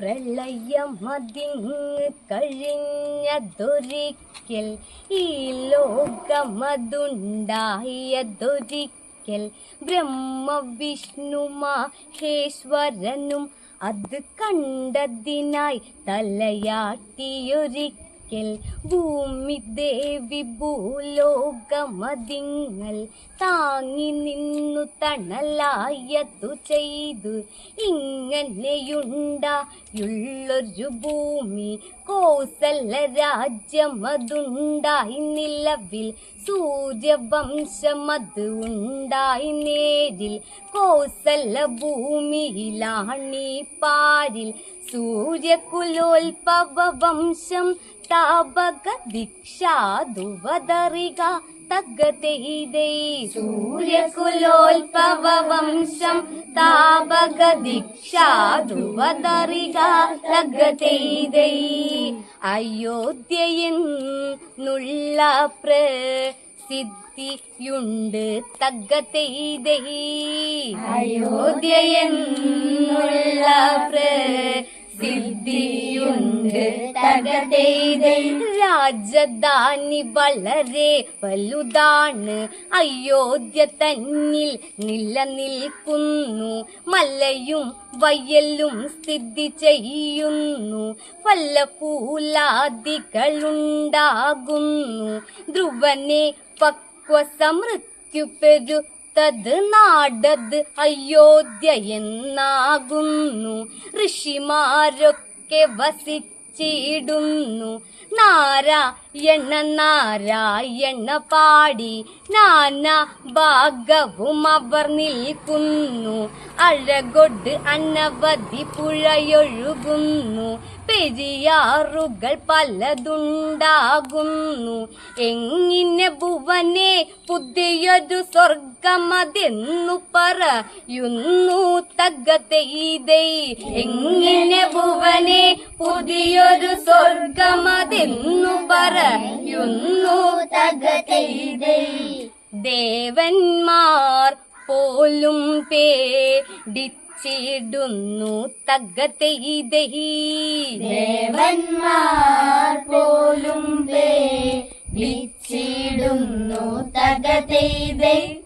പ്രളയമതിങ് കഴിഞ്ഞതൊരിക്കൽ ഈ ലോകമതുണ്ടായതൊരിക്കൽ. ബ്രഹ്മവിഷ്ണു മഹേശ്വരനും അത് കണ്ടതിനായി തലയാട്ടിയൊരിക്കൽ. ഭൂമി ദേവി ഭൂലോകമതിങ്ങൾ താങ്ങി നിന്നു തണലായത്തു ചെയ്തു. ഇങ്ങനെയുണ്ടായുള്ളൊരു ഭൂമി കോസല രാജ്യമതുണ്ടായി നിലവിൽ. സൂര്യവംശമത് ഉണ്ടായി നേരിൽ. കോസല ഭൂമിയിലാണീ പാരിൽ. സൂര്യകുലോൽപവ വംശം താപക ദീക്ഷാതുവതറിക തഗതൈതൈ സൂര്യകുലോൽപവ വംശം താപക ദീക്ഷാതുവതറിക തഗതൈതൈ അയോധ്യയെന്നുള്ള പ്രസിദ്ധിയുണ്ട്. തഗതൈതൈ അയോധ്യയെന്നുള്ള പ്രസിദ്ധിയുണ്ട്. തകതൈതൈ രാജധാനി വളരെ വലുതാണ്. അയോധ്യ തന്നിൽ നിലനിൽക്കുന്നു. മലയും വയലും സ്ഥിതി ചെയ്യുന്നു. ഫലഫൂലാദികളുണ്ടാകുന്നു ധ്രുവനെ പക്വ സമൃത്യു പെരു തത് നാടത് അയോധ്യ എന്നാകുന്നു. ഋഷിമാരൊക്കെ വസിച്ചിടുന്നു നാരായണ നാരായണ പാടി. നാനാ ഭാഗവും അവർ നിൽക്കുന്നു. അഴകൊട് അനവധി പുഴയൊഴുകുന്നു. പെരിയാറുകൾ പലതുണ്ടാകുന്നു. എങ്ങിനെ ഭുവനെ പുതിയൊരു സ്വർഗമതെന്നു പറയുന്നു തകതൈതൈ എങ്ങിനെ ഭുവനെ പുതിയൊരു സ്വർഗമതെന്നു പറയുന്നു തകതൈതൈ ദേവന്മാർ പോലും പേടിച്ചിടുന്നു തകതൈതൈ ദേവന്മാർ പോലും ിടുന്നു തകതെയ്തൈ